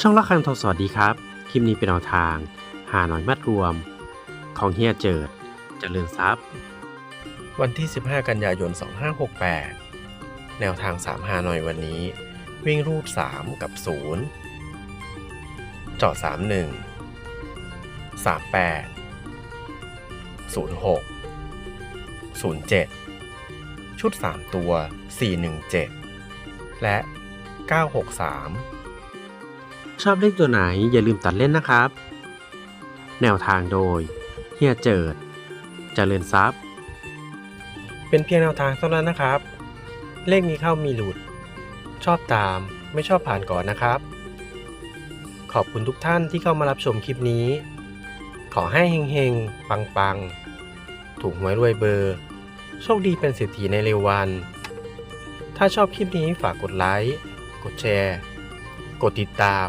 ช่องละครังทองสวัสดีครับ คลิปนี้เป็นแนวทาง หาหน่อยมัดรวม ของเฮียเจิดจเจริญทรัพย์ วันที่ 15 กันยายน 2568 แนวทาง3 5หน่อยวันนี้ วิ่งรูด3กับ0เจาะ31 38 06 07 ชุด 3 ตัว 417 และ 963 ชอบเลขตัวไหนอย่าลืมตัดเล่นนะครับ แนวทางโดย เฮียเจิดเจริญทรัพย์ เป็นเพียงแนวทางเท่านั้นนะครับ เลขมีเข้ามีหลุด ชอบตามไม่ชอบผ่านก่อนนะครับ ขอบคุณทุกท่านที่เข้ามารับชมคลิปนี้ ขอให้เฮงๆ ปังๆ ถูกหวยรวยเบอร์ โชคดีเป็นเศรษฐีในเร็ววัน ถ้าชอบคลิปนี้ฝากกดไลค์ กดแชร์ กดติดตาม